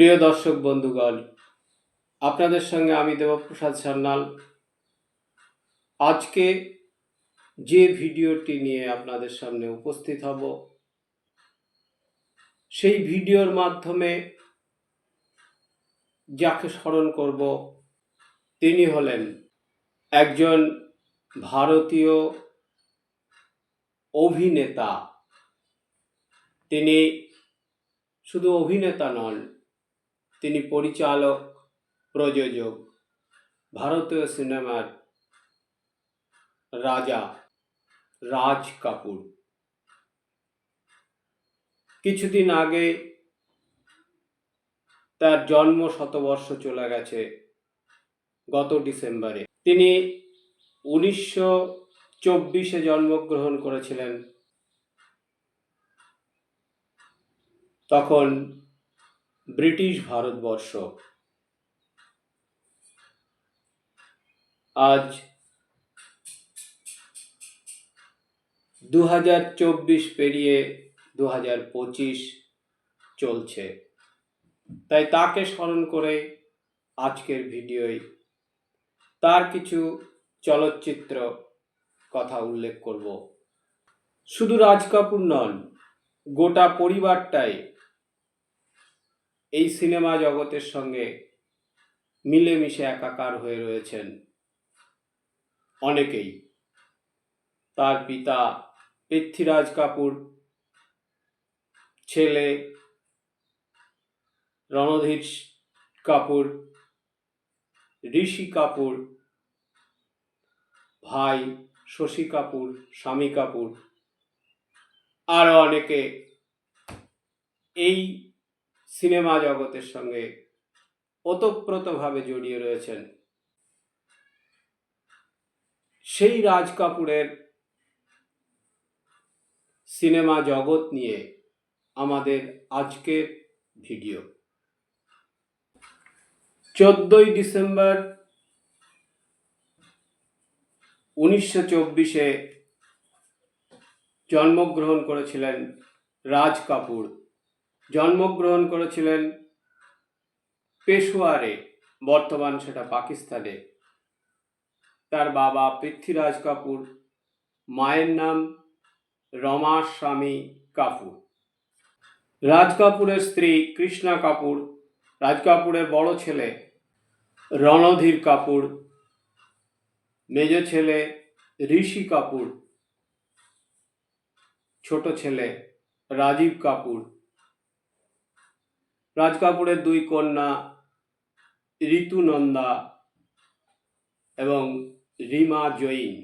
প্রিয় দর্শক বন্ধুগণ, আপনাদের সঙ্গে আমি দেবপ্রসাদ সান্যাল। আজকে যে ভিডিওটি নিয়ে আপনাদের সামনে উপস্থিত হব, সেই ভিডিওর মাধ্যমে যাকে স্মরণ করব, তিনি হলেন একজন ভারতীয় অভিনেতা। তিনি শুধু অভিনেতা নন তিনি পরিচালক, প্রযোজক, ভারতীয় সিনেমার রাজা রাজ কাপুর। কিছুদিন আগে তার জন্ম শতবর্ষ চলে গেছে গত ডিসেম্বরে। তিনি উনিশশো চব্বিশে জন্মগ্রহণ করেছিলেন। তখন ব্রিটিশ ভারতবর্ষ। আজ দু হাজার চব্বিশ পেরিয়ে দু হাজার পঁচিশ চলছে। তাই তাকে স্মরণ করে আজকের ভিডিওয় তার কিছু চলচ্চিত্র কথা উল্লেখ করব। শুধু রাজ কাপুর নন, গোটা পরিবারটাই এই সিনেমা জগতের সঙ্গে মিলেমিশে একাকার হয়ে রয়েছেন অনেকেই। তার পিতা পৃথ্বীরাজ কাপুর, ছেলে রণধীর কাপুর, ঋষি কাপুর, ভাই শশী কাপুর, স্বামী কাপুর আরও অনেকে। এই সিনেমা জগতের সঙ্গে ওতপ্রোতভাবে জড়িয়ে রয়েছেন। সেই রাজ কাপুরের সিনেমা জগৎ নিয়ে আমাদের আজকের ভিডিও। চোদ্দই ডিসেম্বর উনিশশো চব্বিশে জন্মগ্রহণ করেছিলেন রাজ কাপুর। জন্মগ্রহণ করেছিলেন পেশোয়ারে, বর্তমান সেটা পাকিস্তানে। তার বাবা পৃথ্বীরাজ কাপুর, মায়ের নাম রমা স্বামী কাপুর। রাজ কাপুরের স্ত্রী কৃষ্ণা কাপুর, রাজ কাপুরের বড় ছেলে রণধীর কাপুর, মেজ ছেলে ঋষি কাপুর, ছোট ছেলে রাজীব কাপুর। রাজ কাপুরের দুই কন্যা ঋতুনন্দা এবং রিমা জৈন।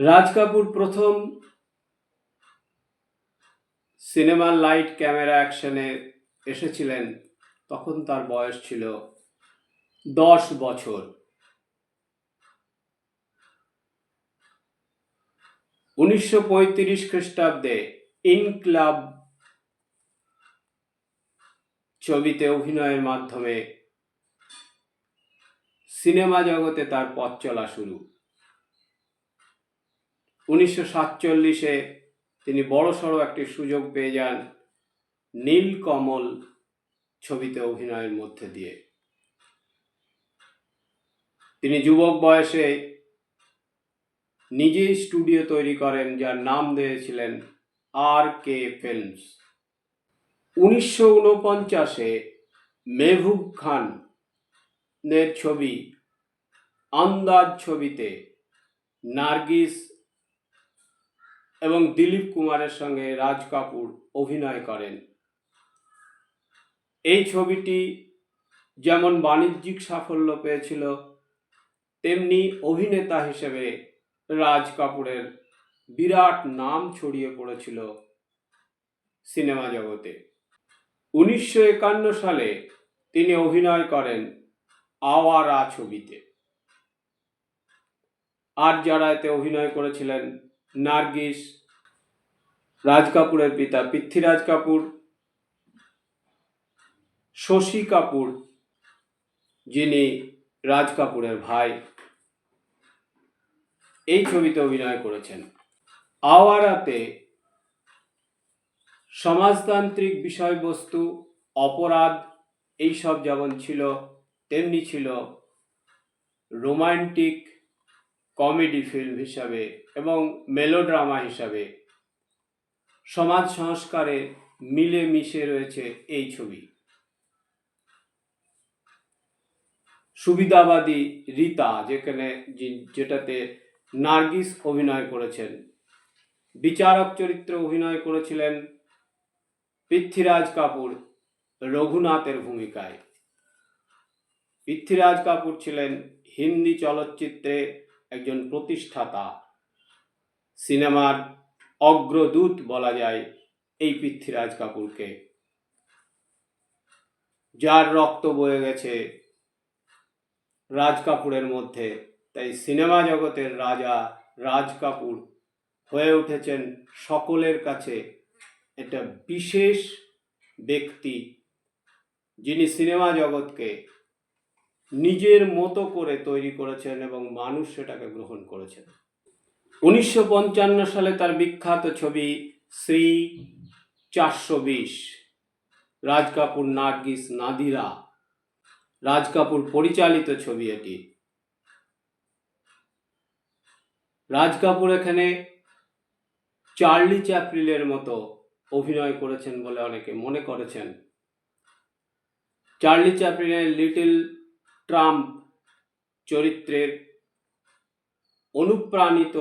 রাজ কাপুর প্রথম সিনেমার লাইট ক্যামেরা অ্যাকশনে এসেছিলেন, তখন তার বয়স ছিল দশ বছর। উনিশশো পঁয়ত্রিশ খ্রিস্টাব্দে ইনক্লাব ছবিতে অভিনয়ের মাধ্যমে সিনেমা জগতে তার পথ চলা শুরু। উনিশশো সাতচল্লিশে তিনি বড়সড় একটি সুযোগ পেয়ে যান নীলকমল ছবিতে অভিনয়ের মধ্যে দিয়ে। তিনি যুবক বয়সে নিজেই স্টুডিও তৈরি করেন, যার নাম দিয়েছিলেন আর কে ফিল্মস। উনিশশো উনপঞ্চাশে মেহবুব খান নের ছবি, আন্দাজ ছবিতে নার্গিস এবং দিলীপ কুমারের সঙ্গে রাজ কাপুর অভিনয় করেন। এই ছবিটি যেমন বাণিজ্যিক সাফল্য পেয়েছিল, তেমনি অভিনেতা হিসেবে রাজ কাপুরের বিরাট নাম ছড়িয়ে পড়েছিল সিনেমা জগতে। উনিশশো একান্ন সালে তিনি অভিনয় করেন আওয়ারা ছবিতে। আর যারা এতে অভিনয় করেছিলেন, নার্গিস, রাজ কাপুরের পিতা পৃথ্বীরাজ কাপুর, শশী কাপুর, যিনি রাজ কাপুরের ভাই, এই ছবিতে অভিনয় করেছেন। আওয়ারাতে সমাজতান্ত্রিক বিষয়বস্তু, অপরাধ, এইসব যেমন ছিল, তেমনি ছিল রোমান্টিক কমেডি ফিল্ম হিসাবে এবং মেলোড্রামা হিসাবে। সমাজ সংস্কারে মিলে মিশে রয়েছে এই ছবি। সুবিধাবাদী রীতা, যেখানে যেটাতে নার্গিস অভিনয় করেছেন। বিচারক চরিত্রে অভিনয় করেছিলেন পৃথ্বীরাজ কাপুর রঘুনাথের ভূমিকায়। পৃথ্বীরাজ কাপুর ছিলেন হিন্দি চলচ্চিত্রে একজন প্রতিষ্ঠাতা। সিনেমার অগ্রদূত বলা যায় এই পৃথ্বীরাজ কাপুরকে। যার রক্ত বয়ে গেছে রাজ কাপুরের মধ্যে, তাই সিনেমা জগতের রাজা রাজ কাপুর হয়ে উঠেছেন সকলের কাছে একটা বিশেষ ব্যক্তি যিনি সিনেমা জগৎকে নিজের মতো করে তৈরি করেছেন এবং মানুষ সেটাকে গ্রহণ করেছেন। উনিশশো পঞ্চান্ন সালে তার বিখ্যাত ছবি শ্রী চারশো বিশ, রাজ কাপুর নার্গিস নাদিরা, রাজ কাপুর পরিচালিত ছবি এটি। রাজ কাপুর এখানে চার্লি চ্যাপলিনের মতো অভিনয় করেছেন বলে অনেকে মনে করেছেন। চার্লি চ্যাপলিনের লিটল ট্রাম্প চরিত্রের অনুপ্রাণিত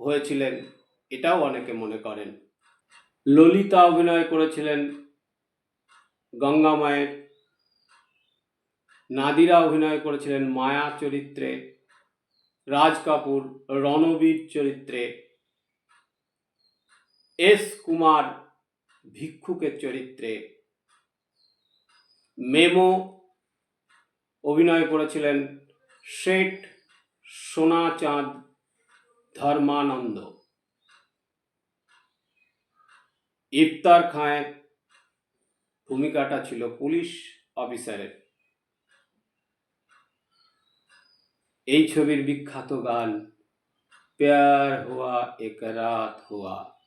হয়েছিলেন, এটাও অনেকে মনে করেন। ললিতা অভিনয় করেছিলেন, গঙ্গা মায়ের। নাদিরা অভিনয় করেছিলেন, মায়া চরিত্রে। রাজ কাপুর, রণবীর চরিত্রে। এস কুমার ভিক্ষুকের চরিত্রে মেমো অভিনয় করেছিলেন শেঠ সোনা চাঁদ ধর্মানন্দ। ইফতার খাঁয়ের ভূমিকাটা ছিল পুলিশ অফিসারের। এই ছবির বিখ্যাত গান, প্যার হুয়া এক রাত হুয়া।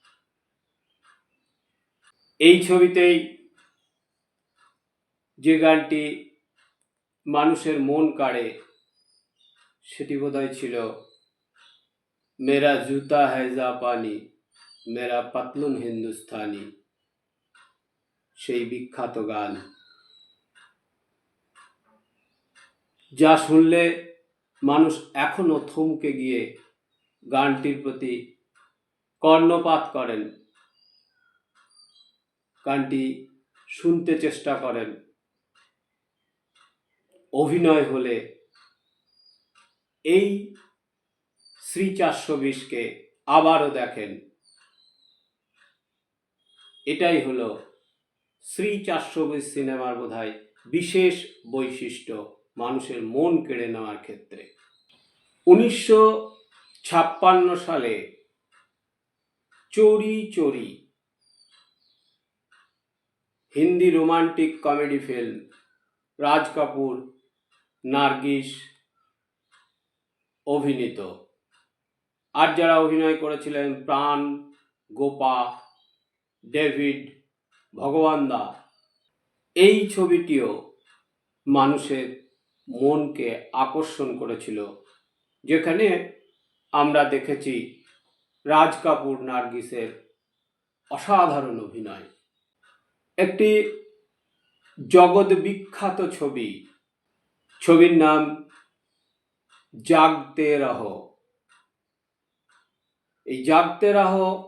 এই ছবিতেই যে গানটি মানুষের মন কাড়ে, সেটি বোধহয় ছিল মেরা জুতা হ্যায় জাপানি, মেরা পাতলুন হিন্দুস্তানি সেই বিখ্যাত গান। যা শুনলে মানুষ এখনও থমকে গিয়ে গানটির প্রতি কর্ণপাত করেন। গানটি শুনতে চেষ্টা করেন। অভিনয় হলে এই শ্রী চারশো বিশকে আবারও দেখেন। এটাই হলো শ্রী চারশো বিশ সিনেমার বোধহয় বিশেষ বৈশিষ্ট্য মানুষের মন কেড়ে নেওয়ার ক্ষেত্রে। উনিশশো ছাপ্পান্ন সালে Chori Chori Hindi romantic comedy film, Raj Kapoor, Nargis অভিনীত। আর যারা অভিনয় করেছিলেন, প্রাণ, গোপা, ডেভিড, ভগবান দা, এই ছবিটিও মানুষের মনকে আকর্ষণ করেছিল, যেখানে আমরা দেখেছি রাজ কাপুর, নার্গিসের অসাধারণ অভিনয়। একটি জগৎ বিখ্যাত ছবি। ছবির নাম জাগতে রহ এই জাগতে রহ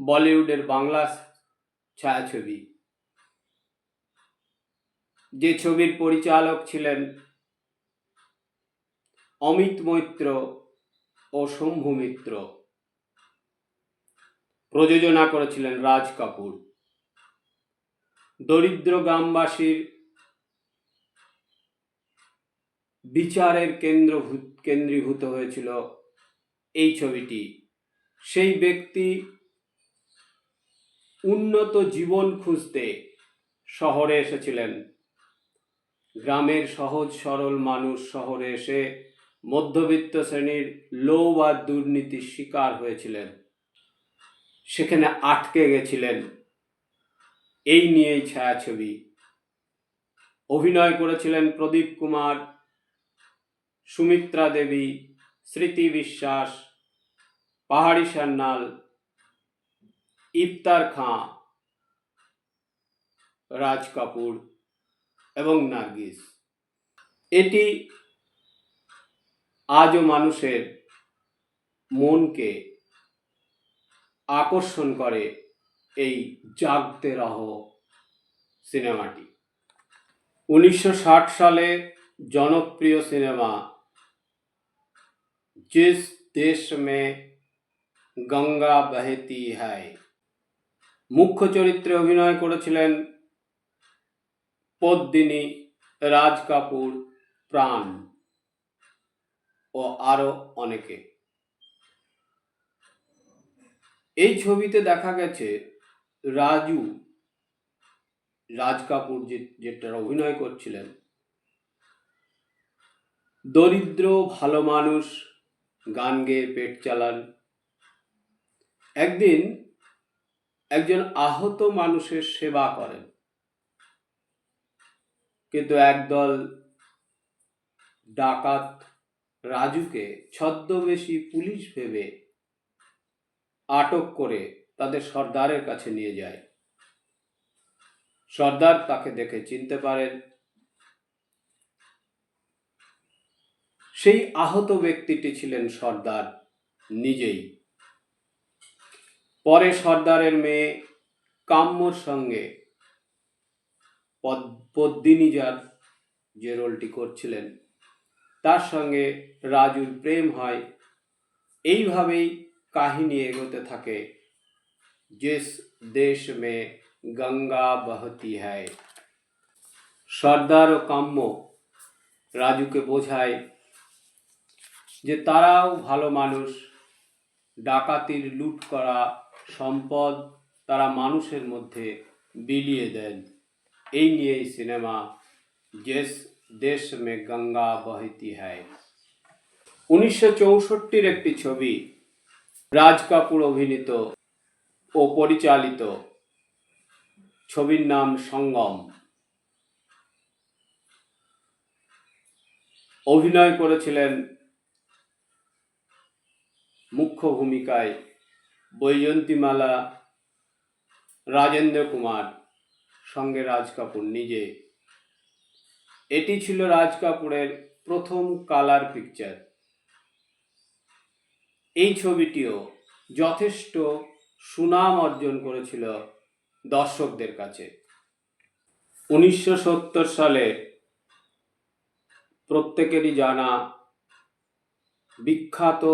বলিউডের বাংলা ছায়াছবি। যে ছবির পরিচালক ছিলেন অমিত মৈত্র ও শম্ভু মিত্র। প্রযোজনা করেছিলেন রাজ কাপুর। দরিদ্র গ্রামবাসীর বিচারের কেন্দ্র কেন্দ্রীভূত হয়েছিল এই ছবিটি। সেই ব্যক্তি উন্নত জীবন খুঁজতে শহরে এসেছিলেন। গ্রামের সহজ সরল মানুষ শহরে এসে মধ্যবিত্ত শ্রেণির লোভ আর দুর্নীতির শিকার হয়েছিলেন। সেখানে আটকে গেছিলেন। এই নিয়েই ছায়াছবি। অভিনয় করেছিলেন প্রদীপ কুমার, সুমিত্রা দেবী, স্মৃতি বিশ্বাস, পাহাড়ি সান্যাল, ইফতার খাঁ, রাজ কাপুর এবং নার্গিস। এটি আজও মানুষের মনকে আকর্ষণ করে। এই জাগতে রাহ সিনেমাটি। উনিশশো সালে জনপ্রিয় সিনেমা জিস দেশ মে গঙ্গা বহেতি হায় মুখ্য চরিত্রে অভিনয় করেছিলেন পদ্মিনী রাজ কাপুর প্রাণ ও আরও অনেকে। এই ছবিতে দেখা গেছে রাজু, রাজ কাপুর যে যেটা অভিনয় করছিলেন। দরিদ্র, ভালো মানুষ, গান গেয়ে পেট চালান। একদিন একজন আহত মানুষের সেবা করেন। কিন্তু একদল ডাকাত রাজুকে ছদ্মবেশী পুলিশ ভেবে আটক করে তাদের সর্দারের কাছে নিয়ে যায়। সর্দার তাকে দেখে চিনতে পারেন। সেই আহত ব্যক্তিটি ছিলেন সর্দার নিজেই। পরে সর্দারের মেয়ে কাম্যর সঙ্গে পদ- পদ্মিনী যার যে রোলটি করছিলেন, তার সঙ্গে রাজুর প্রেম হয়। এইভাবেই কাহিনী এগোতে থাকে জিস দেশ মে গঙ্গা বহতি হ্যায় সর্দার ও কাম্য রাজুকে বোঝায় যে তারাও ভালো মানুষ ডাকাতির লুট করা সম্পদ তারা মানুষের মধ্যে বিলিয়ে দেন এই নিয়েই সিনেমা জেস দেশ মে গঙ্গা বহিতি হ্যায় উনিশশো চৌষট্টির একটি ছবি রাজ কাপুর অভিনীত ও পরিচালিত। ছবির নাম সঙ্গম। অভিনয় করেছিলেন মুখ্য ভূমিকায় বৈজয়ন্তীমালা, রাজেন্দ্র কুমার, সঙ্গে রাজ কাপুর নিজে। এটি ছিল রাজ কাপুরের প্রথম কালার পিকচার। এই ছবিটিও যথেষ্ট সুনাম অর্জন করেছিল দর্শকদের কাছে। উনিশশো সত্তর সালে প্রত্যেকেরই জানা বিখ্যাত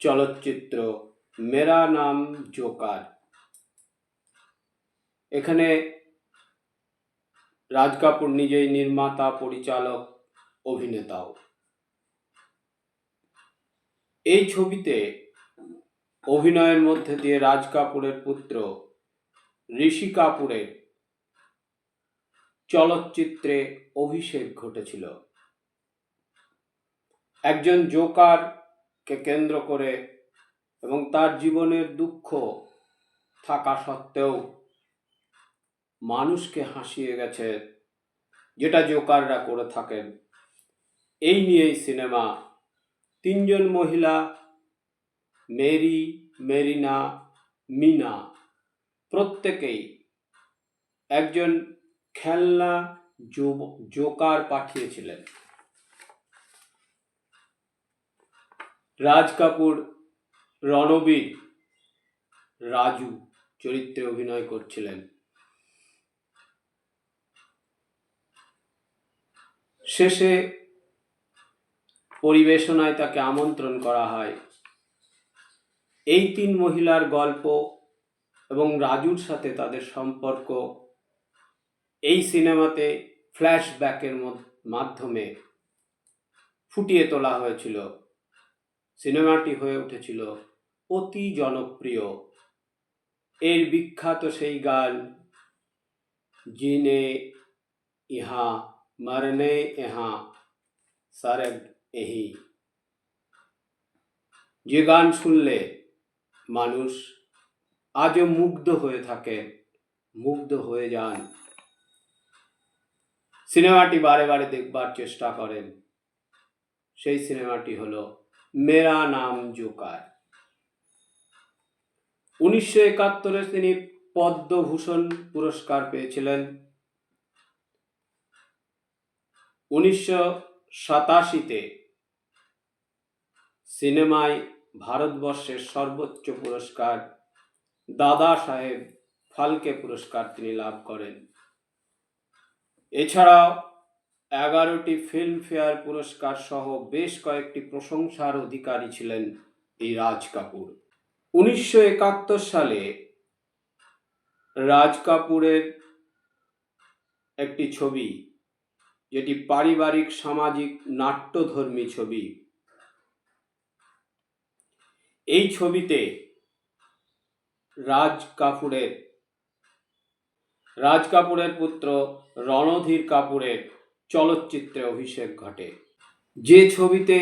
চলচ্চিত্র মেরা নাম জোকার। এখানে রাজ কাপুর নিজেই নির্মাতা, পরিচালক, অভিনেতাও। এই ছবিতে অভিনয়ের মধ্যে দিয়ে রাজ কাপুরের পুত্র ঋষি কাপুরের চলচ্চিত্রে অভিষেক ঘটেছিল। একজন জোকারকে কেন্দ্র করে এবং তার জীবনের দুঃখ থাকা সত্ত্বেও মানুষকে হাসিয়ে গেছে যেটা জোকাররা করে থাকেন। এই নিয়েই সিনেমা তিনজন মহিলা মেরি, মেরিনা, মিনা প্রত্যেকেই একজন খেলনা জোকার পাঠিয়েছিলেন। রাজ কাপুর, রণবীর, রাজু চরিত্রে অভিনয় করছিলেন। শেষে পরিবেশনায় তাকে আমন্ত্রণ করা হয় এই তিন মহিলার গল্প এবং রাজুর সাথে তাদের সম্পর্ক এই সিনেমাতে ফ্ল্যাশব্যাকের মধ্য- মাধ্যমে ফুটিয়ে তোলা হয়েছিল। সিনেমাটি হয়ে উঠেছিল অতি জনপ্রিয়। এর বিখ্যাত সেই গান, জিনে ইহা, মরনে ইহা সারগ এহি। যে গান শুনলে মানুষ আজও মুগ্ধ হয়ে থাকে, মুগ্ধ হয়ে যান। সিনেমাটি বারে বারে দেখবার চেষ্টা করেন। সেই সিনেমাটি হলো মেরা নাম জোকার। উনিশশো একাত্তরে তিনি পদ্মভূষণ পুরস্কার পেয়েছিলেন। উনিশশো সাতাশিতে সিনেমায় ভারতবর্ষের সর্বোচ্চ পুরস্কার দাদা সাহেব ফালকে পুরস্কার তিনি লাভ করেন। এছাড়াও এগারোটি ফিল্মফেয়ার পুরস্কার সহ বেশ কয়েকটি প্রশংসার অধিকারী ছিলেন এই রাজ কাপুর। উনিশশো একাত্তর সালে রাজ কাপুরের একটি ছবি, যেটি পারিবারিক, সামাজিক, নাট্যধর্মী ছবি এই ছবিতে রাজ কাপুরের রাজ কাপুরের পুত্র রণধীর কাপুরের চলচ্চিত্রে অভিষেক ঘটে। যে ছবিতে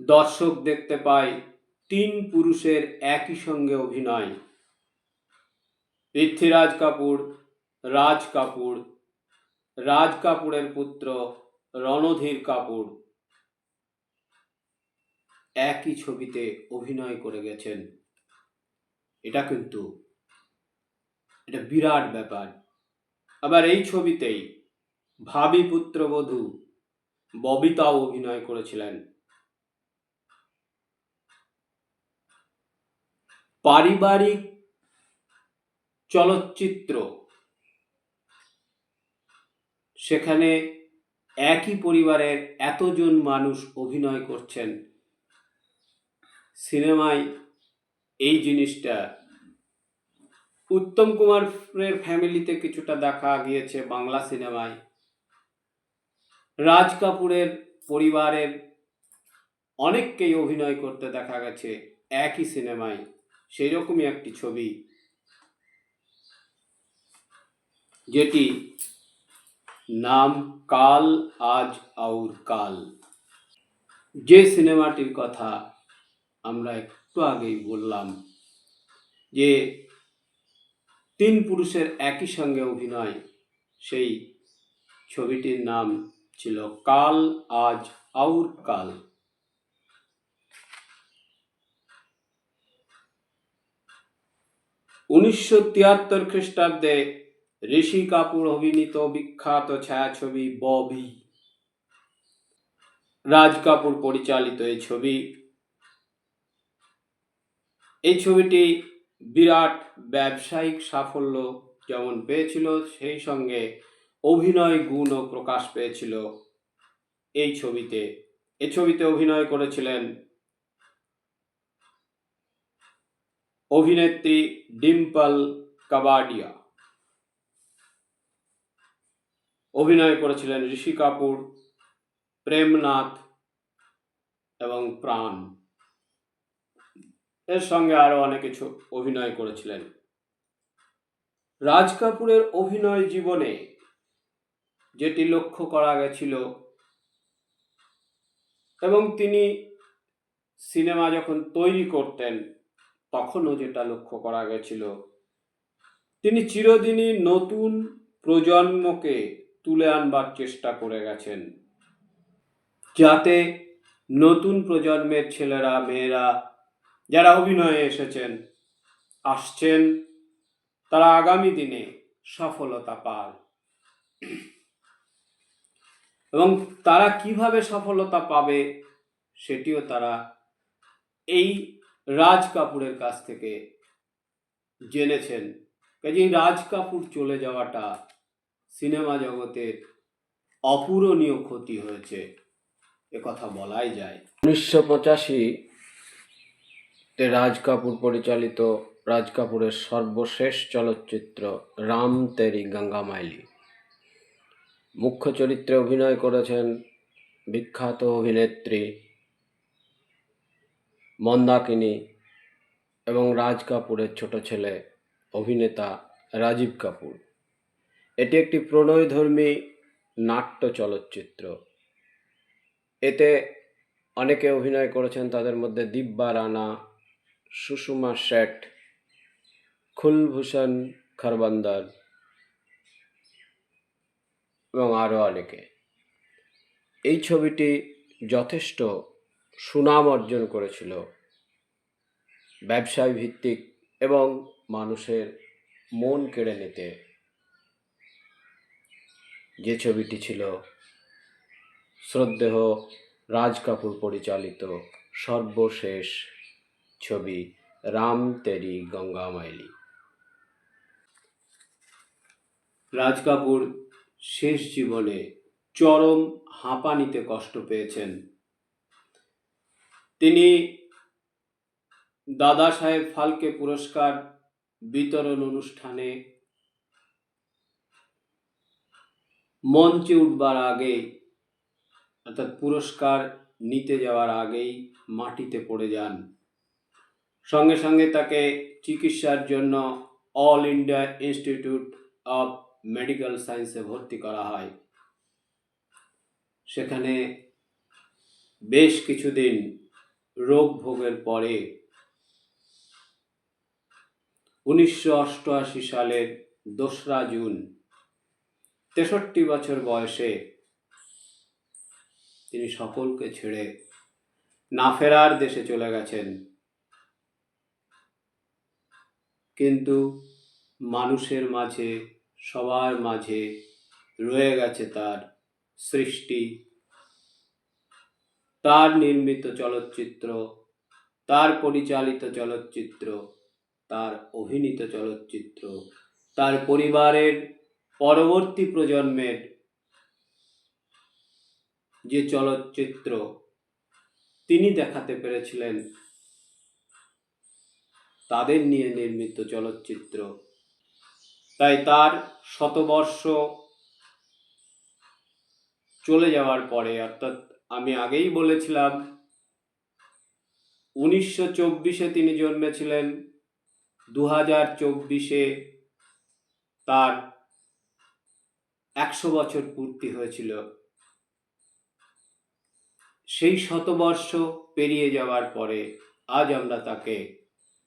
দর্শক দেখতে পায়, তিন পুরুষের একই সঙ্গে অভিনয়। পৃথ্বীরাজ কাপুর, রাজ কাপুর, রাজ কাপুরের পুত্র রণধীর কাপুর। একই ছবিতে অভিনয় করে গেছেন। এটা কিন্তু এটা বিরাট ব্যাপার। আবার এই ছবিতেই ভাবি পুত্রবধূ ববিতাও অভিনয় করেছিলেন। পারিবারিক চলচ্চিত্র। সেখানে একই পরিবারের এতজন মানুষ অভিনয় করছেন। সিনেমায় এই জিনিসটা। উত্তম কুমারের ফ্যামিলিতে কিছুটা দেখা গিয়েছে বাংলা সিনেমায়। রাজ কাপুরের পরিবারের অনেককেই অভিনয় করতে দেখা গেছে একই সিনেমায় সেই রকমই একটি ছবি। যেটি নাম কাল আজ আউর কাল। যে সিনেমাটির কথা আমরা একটু আগেই বললাম যে তিন পুরুষের একই সঙ্গে অভিনয়, সেই ছবিটির নাম ছিল কাল আজ আউর কাল। উনিশশো তিয়াত্তর খ্রিস্টাব্দে ঋষি কাপুর অভিনীত বিখ্যাত ছায়াছবি ববি। রাজ কাপুর পরিচালিত এই ছবি এই ছবিটি বিরাট ব্যবসায়িক সাফল্য যেমন পেয়েছিল, সেই সঙ্গে অভিনয় গুণও প্রকাশ পেয়েছিল এই ছবিতে। এই ছবিতে অভিনয় করেছিলেন অভিনেত্রী ডিম্পল কাবাডিয়া। অভিনয় করেছিলেন ঋষি কাপুর, প্রেমনাথ এবং প্রাণ। এর সঙ্গে আরও অনেক কিছু অভিনয় করেছিলেন। রাজ কাপুরের অভিনয় জীবনে যেটি লক্ষ্য করা গেছিল এবং তিনি সিনেমা যখন তৈরি করতেন, তখনও যেটা লক্ষ্য করা গেছিল, তিনি চিরদিনই নতুন প্রজন্মকে তুলে আনবার চেষ্টা করে গেছেন। যাতে নতুন প্রজন্মের ছেলেরা, মেয়েরা যারা অভিনয়ে এসেছেন, আসছেন, তারা আগামী দিনে সফলতা পায় এবং তারা কীভাবে সফলতা পাবে, সেটিও তারা এই রাজ কাপুরের কাছ থেকে জেনেছেন। কাজেই রাজ কাপুর চলে যাওয়াটা সিনেমা জগতের অপূরণীয় ক্ষতি হয়েছে কথা বলাই যায়। উনিশশো পঁচাশি তে রাজ কাপুর পরিচালিত রাজ কাপুরের সর্বশেষ চলচ্চিত্র রাম তেরি গঙ্গা মাইলি। মুখ্য চরিত্রে অভিনয় করেছেন বিখ্যাত অভিনেত্রী মন্দাকিনী এবং রাজ কাপুরের ছোট ছেলে অভিনেতা রাজীব কাপুর। এটি একটি প্রণয়ধর্মী নাট্য চলচ্চিত্র। এতে অনেকে অভিনয় করেছেন তাদের মধ্যে দিব্যা রানা সুষমা শেঠ, খুলভূষণ খরবন্দর এবং আরও অনেকে। এই ছবিটি যথেষ্ট সুনাম অর্জন করেছিল ব্যবসায় ভিত্তিক এবং মানুষের মন কেড়ে নিতে। যে ছবিটি ছিল শ্রদ্ধেয় রাজ কাপুর পরিচালিত সর্বশেষ ছবি রাম তেরি গঙ্গা মাইলি। রাজ কাপুর শেষ জীবনে চরম হাঁপানিতে কষ্ট পেয়েছেন। তিনি দাদা সাহেব ফালকে পুরস্কার বিতরণ অনুষ্ঠানে মঞ্চে উঠবার আগে, অর্থাৎ পুরস্কার নিতে যাওয়ার আগেই মাটিতে পড়ে যান। সঙ্গে সঙ্গে তাকে চিকিৎসার জন্য all India institute of medical সায়েন্সে ভর্তি করা হয়। সেখানে বেশ কিছুদিন রোগ ভোগের পরে উনিশশো অষ্টআশি সালের দোসরা জুন, তেষট্টি বছর বয়সে তিনি সকলকে ছেড়ে না ফেরার দেশে চলে গেছেন। কিন্তু মানুষের মাঝে, সবার মাঝে রয়ে গেছে তার সৃষ্টি। তার নির্মিত চলচ্চিত্র, তার পরিচালিত চলচ্চিত্র, তার অভিনীত চলচ্চিত্র, তার পরিবারের পরবর্তী প্রজন্মের যে চলচ্চিত্র, তিনি দেখাতে পেরেছিলেন তাদের নিয়ে নির্মিত চলচ্চিত্র। তাই তার শতবর্ষ চলে যাওয়ার পরে, অর্থাৎ আমি আগেই বলেছিলাম, উনিশশো চব্বিশে তিনি জন্মেছিলেন দু হাজার চব্বিশে তার একশো বছর পূর্তি হয়েছিল। সেই শতবর্ষ পেরিয়ে যাওয়ার পরে আজ আমরা তাকে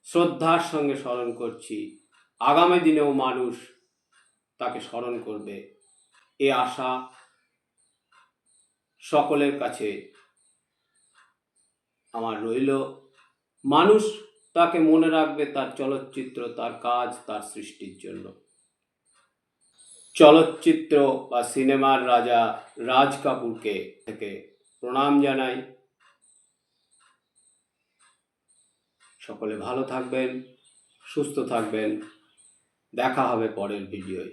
শ্রদ্ধার সঙ্গে স্মরণ করছি। আগামী দিনেও মানুষ তাকে স্মরণ করবে। এ আশা সকলের কাছে আমার রইল। মানুষ তাকে মনে রাখবে তার চলচ্চিত্র, তার কাজ, তার সৃষ্টির জন্য। চলচ্চিত্র বা সিনেমার রাজা রাজ কাপুরকে থেকে প্রণাম জানাই। সকলে ভালো থাকবেন সুস্থ থাকবেন। দেখা হবে পরের ভিডিওয়।